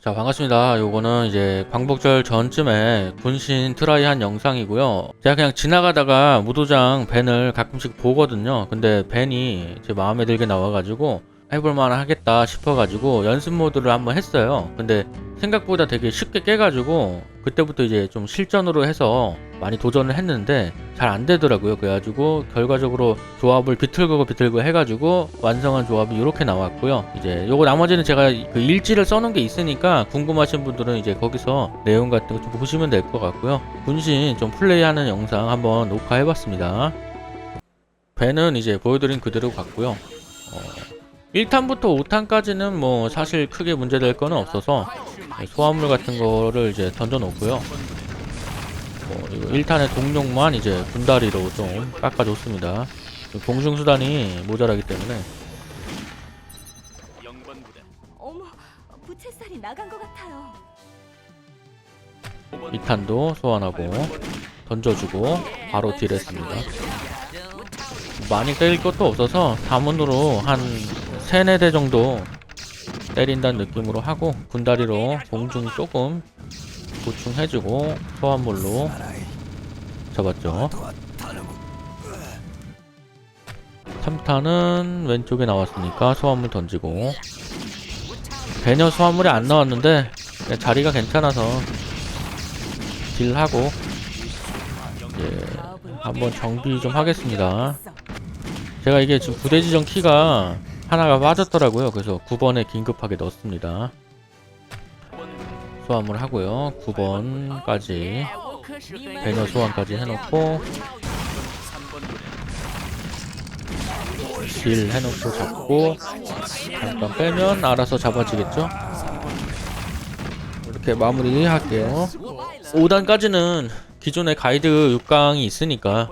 자 반갑습니다. 요거는 이제 광복절 전쯤에 분신 트라이한 영상이고요. 제가 그냥 지나가다가 무도장 밴을 가끔씩 보거든요. 근데 밴이 제 마음에 들게 나와가지고 해볼만 하겠다 싶어가지고 연습 모드를 한번 했어요. 근데 생각보다 되게 쉽게 깨가지고 그때부터 이제 좀 실전으로 해서 많이 도전을 했는데 잘 안 되더라고요. 그래가지고 결과적으로 조합을 비틀고 비틀고 해가지고 완성한 조합이 이렇게 나왔고요. 이제 요거 나머지는 제가 그 일지를 써놓은 게 있으니까 궁금하신 분들은 이제 거기서 내용 같은 거 좀 보시면 될 것 같고요. 분신 좀 플레이하는 영상 한번 녹화해봤습니다. 배는 이제 보여드린 그대로 같고요. 어, 1탄부터 5탄까지는 뭐 사실 크게 문제될 거는 없어서 소화물 같은 거를 이제 던져 놓고요. 뭐 이거 1탄의 동력만 이제 분다리로 좀 깎아줬습니다. 공중 수단이 모자라기 때문에 어머, 부채살이 나간 것 같아요. 2탄도 소환하고 던져주고 바로 딜했습니다. 많이 때릴 것도 없어서 다문으로 한 3, 4대 정도 때린다는 느낌으로 하고 분다리로 공중 조금 보충해주고 소환물로 잡았죠. 3탄은 왼쪽에 나왔으니까 소환물 던지고 배녀 소환물이 안 나왔는데 자리가 괜찮아서 딜하고 이제 한번 정비 좀 하겠습니다. 제가 이게 지금 부대 지정 키가 하나가 빠졌더라고요. 그래서 9번에 긴급하게 넣었습니다. 소환물 하고요. 9번까지 배너 소환까지 해놓고 딜 해놓고 잡고 잠깐 빼면 알아서 잡아지겠죠? 이렇게 마무리 할게요. 5단까지는 기존의 가이드 6강이 있으니까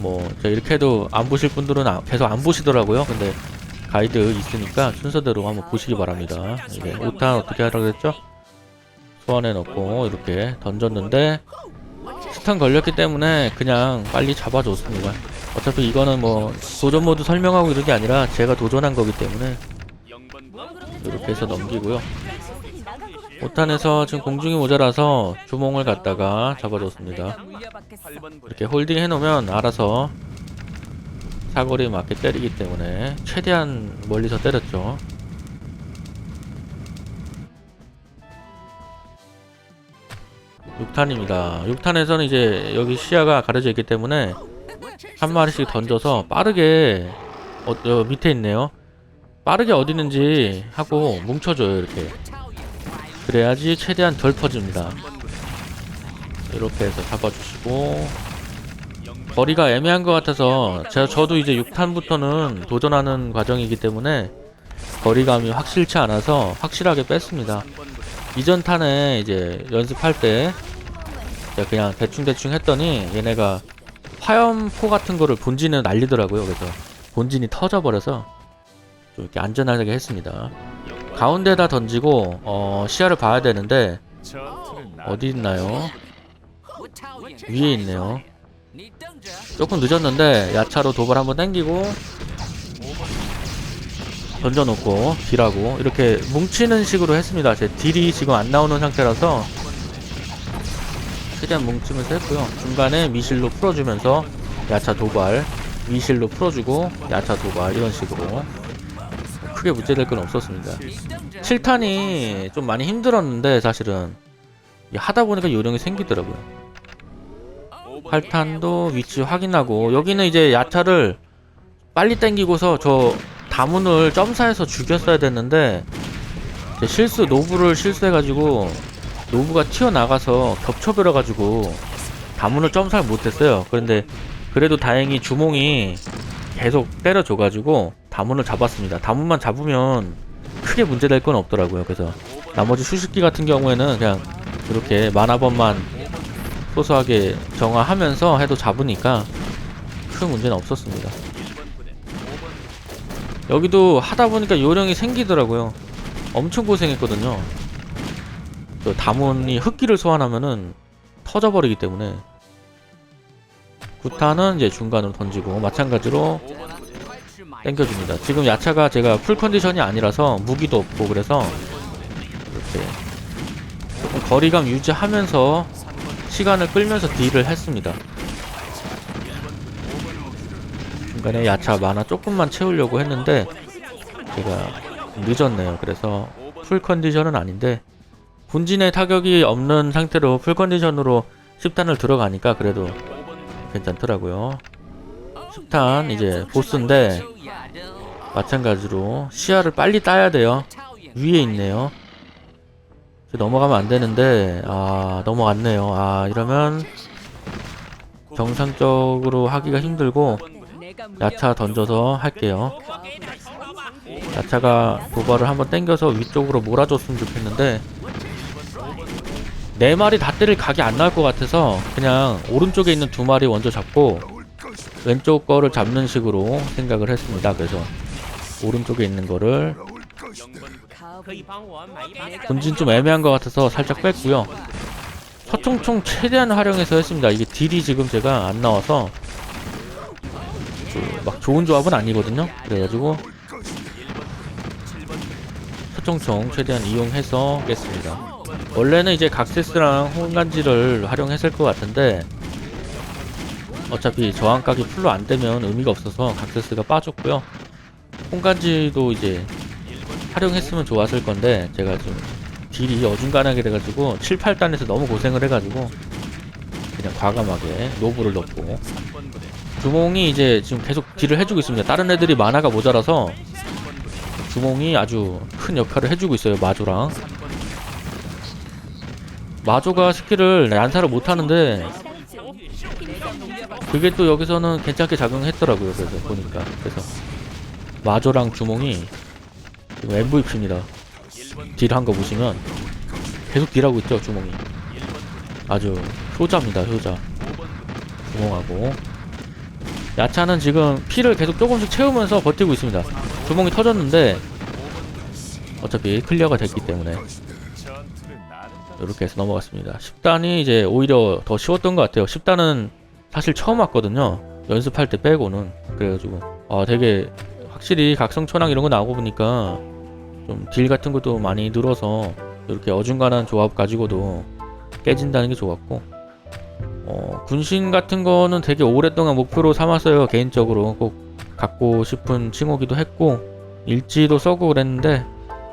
뭐 이렇게 해도 안 보실 분들은 아- 계속 안 보시더라고요. 근데 가이드 있으니까 순서대로 한번 보시기 바랍니다. 이게 5탄 어떻게 하라고 그랬죠? 소환해 놓고 이렇게 던졌는데 스탄 걸렸기 때문에 그냥 빨리 잡아줬습니다. 어차피 이거는 뭐 도전 모드 설명하고 이런 게 아니라 제가 도전한 거기 때문에 이렇게 해서 넘기고요. 부채살이 나간 것 같아요. 5탄에서 지금 공중이 모자라서 주몽을 갖다가 잡아줬습니다. 이렇게 홀딩 해놓으면 알아서 사거리에 맞게 때리기 때문에 최대한 멀리서 때렸죠. 육탄입니다 6탄에서는 이제 여기 시야가 가려져 있기 때문에 한 마리씩 던져서 빠르게 어, 어, 밑에 있네요. 빠르게 어디 있는지 하고 뭉쳐줘요 이렇게. 그래야지 최대한 덜 퍼집니다. 이렇게 해서 잡아주시고 거리가 애매한 것 같아서 제가 저도 이제 6탄부터는 도전하는 과정이기 때문에 거리감이 확실치 않아서 확실하게 뺐습니다. 이전 탄에 이제 연습할 때 그냥 대충대충 했더니 얘네가 화염포 같은 거를 본진에 날리더라고요. 그래서 본진이 터져버려서 좀 이렇게 안전하게 했습니다. 가운데다 던지고 어, 시야를 봐야 되는데 어디 있나요? 위에 있네요. 조금 늦었는데 야차로 도발 한번 당기고 던져놓고 딜하고 이렇게 뭉치는 식으로 했습니다. 제 딜이 지금 안 나오는 상태라서 최대한 뭉치면서 했고요. 중간에 미실로 풀어주면서 야차 도발, 미실로 풀어주고 야차 도발 이런 식으로 크게 문제될 건 없었습니다. 7탄이 좀 많이 힘들었는데 사실은 하다 보니까 요령이 생기더라고요. 8탄도 위치 확인하고 여기는 이제 야차를 빨리 당기고서 저 다문을 점사해서 죽였어야 됐는데 제 실수 노브를 실수해가지고 노브가 튀어나가서 겹쳐버려가지고 다문을 점사를 못했어요. 그런데 그래도 다행히 주몽이 계속 때려줘가지고 다문을 잡았습니다. 다문만 잡으면 크게 문제될 건 없더라고요. 그래서 나머지 수식기 같은 경우에는 그냥 이렇게 만화번만 소소하게 정화하면서 해도 잡으니까 큰 문제는 없었습니다. 여기도 하다 보니까 요령이 생기더라고요. 엄청 고생했거든요. 그 다문이 흑기를 소환하면은 터져버리기 때문에 구타는 이제 중간으로 던지고 마찬가지로 땡겨줍니다. 지금 야차가 제가 풀 컨디션이 아니라서 무기도 없고 그래서 이제 조금 거리감 유지하면서 시간을 끌면서 딜을 했습니다. 중간에 야차 만화 조금만 채우려고 했는데 제가 늦었네요. 그래서 풀 컨디션은 아닌데 본진의 타격이 없는 상태로 풀 컨디션으로 10단을 들어가니까 그래도 괜찮더라고요. 10탄 이제 보스인데 마찬가지로 시야를 빨리 따야 돼요. 위에 있네요. 넘어가면 안 되는데 아 넘어갔네요. 아 이러면 정상적으로 하기가 힘들고 야차 던져서 할게요. 야차가 도발을 한번 당겨서 위쪽으로 몰아줬으면 좋겠는데 네 마리 다 때릴 각이 안 나올 것 같아서 그냥 오른쪽에 있는 두 마리 먼저 잡고 왼쪽 거를 잡는 식으로 생각을 했습니다. 그래서 오른쪽에 있는 거를 본진 좀 애매한 것 같아서 살짝 뺐고요. 서총총 최대한 활용해서 했습니다. 이게 딜이 지금 제가 안 나와서 그 막 좋은 조합은 아니거든요. 그래가지고 서총총 최대한 이용해서 깼습니다. 원래는 이제 각세스랑 홍간지를 활용했을 것 같은데 어차피 저항각이 풀로 안 되면 의미가 없어서 각세스가 빠졌고요. 홍간지도 이제 활용했으면 좋았을 건데 제가 좀 딜이 어중간하게 돼가지고 7, 8단에서 너무 고생을 해가지고 그냥 과감하게 노브를 넣고 주몽이 이제 지금 계속 딜을 해주고 있습니다. 다른 애들이 만화가 모자라서 주몽이 아주 큰 역할을 해주고 있어요. 마조랑 마조가 스킬을 난사를 못하는데 그게 또 여기서는 괜찮게 작용했더라고요. 그래서 보니까 그래서 마조랑 주몽이 지금 MVP입니다. 딜 한 거 보시면 계속 딜하고 있죠 주몽이. 아주 효자입니다 효자. 주몽하고 야차는 지금 피를 계속 조금씩 채우면서 버티고 있습니다. 주몽이 터졌는데 어차피 클리어가 됐기 때문에 이렇게 해서 넘어갔습니다. 10단이 이제 오히려 더 쉬웠던 것 같아요. 10단은 사실 처음 왔거든요. 연습할 때 빼고는 그래가지고 아 되게 확실히 각성 천왕 이런 거 나오고 보니까 좀 딜 같은 것도 많이 늘어서 이렇게 어중간한 조합 가지고도 깨진다는 게 좋았고 어, 군신 같은 거는 되게 오랫동안 목표로 삼았어요 개인적으로. 꼭 갖고 싶은 칭호기도 했고 일지도 써고 그랬는데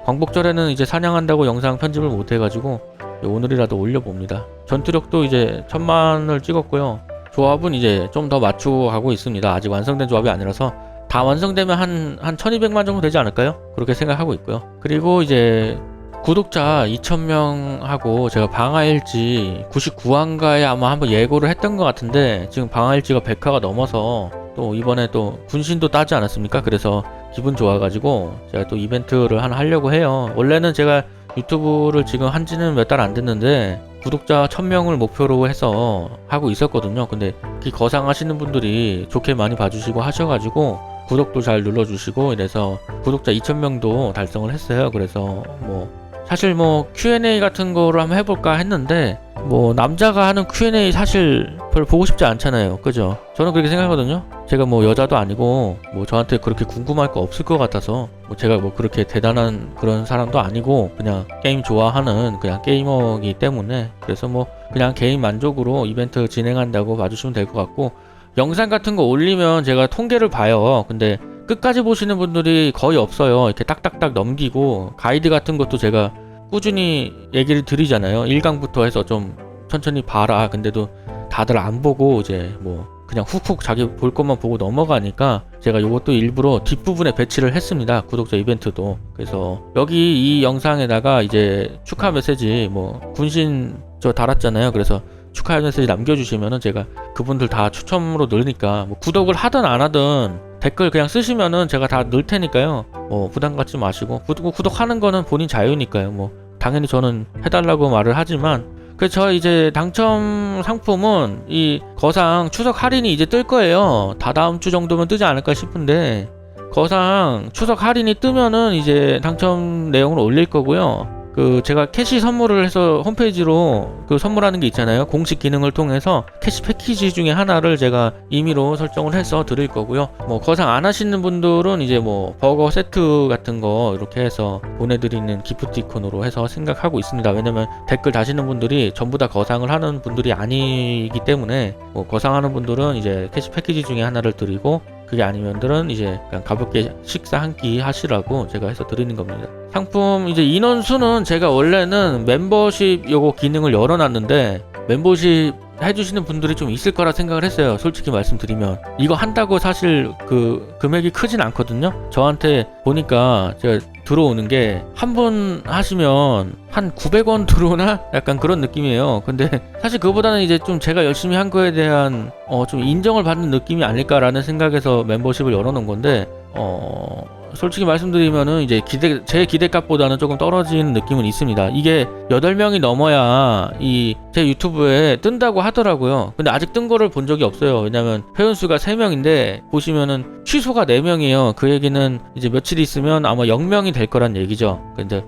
광복절에는 이제 사냥한다고 영상 편집을 못 해가지고 오늘이라도 올려봅니다. 전투력도 이제 천만을 찍었고요. 조합은 이제 좀 더 맞추고 가고 있습니다. 아직 완성된 조합이 아니라서 다 완성되면 한, 한 1200만 정도 되지 않을까요? 그렇게 생각하고 있고요. 그리고 이제 구독자 2000명하고 제가 방아일지 99화인가에 아마 한번 예고를 했던 것 같은데 지금 방아일지가 100화가 넘어서 또 이번에 또 군신도 따지 않았습니까? 그래서 기분 좋아가지고 제가 또 이벤트를 하나 하려고 해요. 원래는 제가 유튜브를 지금 한 지는 몇 달 안 됐는데 구독자 1000명을 목표로 해서 하고 있었거든요. 근데 그 거상하시는 분들이 좋게 많이 봐주시고 하셔가지고 구독도 잘 눌러주시고 이래서 구독자 2000명도 달성을 했어요. 그래서 뭐 사실 뭐 Q&A 같은 거를 한번 해볼까 했는데 뭐 남자가 하는 Q&A 사실 별로 보고 싶지 않잖아요. 그죠? 저는 그렇게 생각하거든요. 제가 뭐 여자도 아니고 뭐 저한테 그렇게 궁금할 거 없을 것 같아서 뭐 제가 뭐 그렇게 대단한 그런 사람도 아니고 그냥 게임 좋아하는 그냥 게이머이기 때문에 그래서 뭐 그냥 개인 만족으로 이벤트 진행한다고 봐주시면 될 것 같고 영상 같은 거 올리면 제가 통계를 봐요. 근데 끝까지 보시는 분들이 거의 없어요. 이렇게 딱딱딱 넘기고 가이드 같은 것도 제가 꾸준히 얘기를 드리잖아요. 1강부터 해서 좀 천천히 봐라. 근데도 다들 안 보고 이제 뭐 그냥 훅훅 자기 볼 것만 보고 넘어가니까 제가 요것도 일부러 뒷부분에 배치를 했습니다. 구독자 이벤트도. 그래서 여기 이 영상에다가 이제 축하 메시지 뭐 군신 저 달았잖아요. 그래서 축하 메시지 남겨주시면은 제가 그분들 다 추첨으로 넣으니까 뭐 구독을 하든 안 하든 댓글 그냥 쓰시면은 제가 다 넣을 테니까요. 뭐 부담 갖지 마시고 구독, 구독하는 거는 본인 자유니까요. 뭐 당연히 저는 해달라고 말을 하지만 그래서 저 이제 당첨 상품은 이 거상 추석 할인이 이제 뜰 거예요. 다 다음 주 정도면 뜨지 않을까 싶은데 거상 추석 할인이 뜨면은 이제 당첨 내용을 올릴 거고요. 그 제가 캐시 선물을 해서 홈페이지로 그 선물하는 게 있잖아요. 공식 기능을 통해서 캐시 패키지 중에 하나를 제가 임의로 설정을 해서 드릴 거고요. 뭐 거상 안 하시는 분들은 이제 뭐 버거 세트 같은 거 이렇게 해서 보내드리는 기프트 이콘으로 해서 생각하고 있습니다. 왜냐면 댓글 다시는 분들이 전부 다 거상을 하는 분들이 아니기 때문에 뭐 거상하는 분들은 이제 캐시 패키지 중에 하나를 드리고 그게 아니면들은 이제 그냥 가볍게 식사 한 끼 하시라고 제가 해서 드리는 겁니다. 상품 이제 인원 수는 제가 원래는 멤버십 요거 기능을 열어놨는데 멤버십 해주시는 분들이 좀 있을 거라 생각을 했어요. 솔직히 말씀드리면 이거 한다고 사실 그 금액이 크진 않거든요. 저한테 보니까 제가 들어오는 게 한 번 하시면 한 900원 들어오나 약간 그런 느낌이에요. 근데 사실 그보다는 이제 좀 제가 열심히 한 거에 대한 어 좀 인정을 받는 느낌이 아닐까라는 생각에서 멤버십을 열어놓은 건데 어 솔직히 말씀드리면은 이제 기대 제 기대값보다는 조금 떨어지는 느낌은 있습니다. 이게 8명이 넘어야 이 제 유튜브에 뜬다고 하더라고요. 근데 아직 뜬 거를 본 적이 없어요. 왜냐면 회원 수가 3명인데 보시면은 취소가 4명이에요. 그 얘기는 이제 며칠 있으면 아마 0명이 될 거란 얘기죠. 근데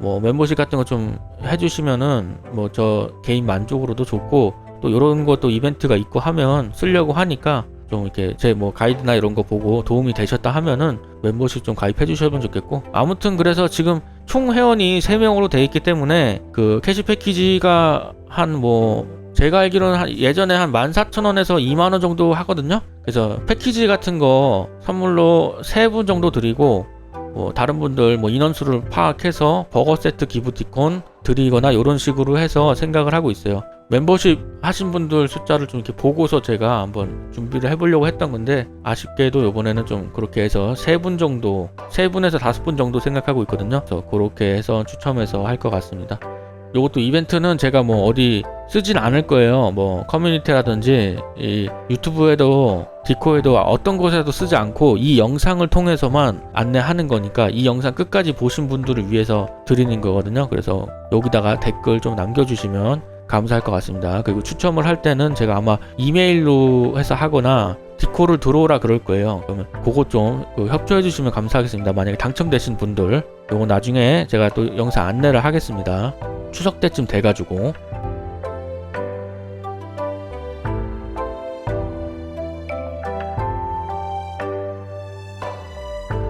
뭐 멤버십 같은 거 좀 해주시면은 뭐 저 개인 만족으로도 좋고 또 이런 것도 이벤트가 있고 하면 쓰려고 하니까 좀 이렇게 제 뭐 가이드나 이런 거 보고 도움이 되셨다 하면은 멤버십 좀 가입해 주시면 좋겠고. 아무튼 그래서 지금 총 회원이 3명으로 돼 있기 때문에 그 캐시 패키지가 한 뭐 제가 알기로는 한 예전에 한 14,000원에서 2만원 정도 하거든요. 그래서 패키지 같은 거 선물로 3분 정도 드리고 뭐 다른 분들 뭐 인원수를 파악해서 버거 세트 기프티콘 드리거나 이런 식으로 해서 생각을 하고 있어요. 멤버십 하신 분들 숫자를 좀 이렇게 보고서 제가 한번 준비를 해보려고 했던 건데 아쉽게도 이번에는 좀 그렇게 해서 세 분 정도 세 분에서 다섯 분 정도 생각하고 있거든요. 그래서 그렇게 해서 추첨해서 할 것 같습니다. 요것도 이벤트는 제가 뭐 어디 쓰진 않을 거예요. 뭐 커뮤니티라든지 이 유튜브에도 디코에도 어떤 곳에도 쓰지 않고 이 영상을 통해서만 안내하는 거니까 이 영상 끝까지 보신 분들을 위해서 드리는 거거든요. 그래서 여기다가 댓글 좀 남겨주시면 감사할 것 같습니다. 그리고 추첨을 할 때는 제가 아마 이메일로 해서 하거나 디코를 들어오라 그럴 거예요. 그러면 그거 좀그 협조해 주시면 감사하겠습니다. 만약에 당첨되신 분들 요거 나중에 제가 또 영상 안내를 하겠습니다. 추석 때쯤 돼가지고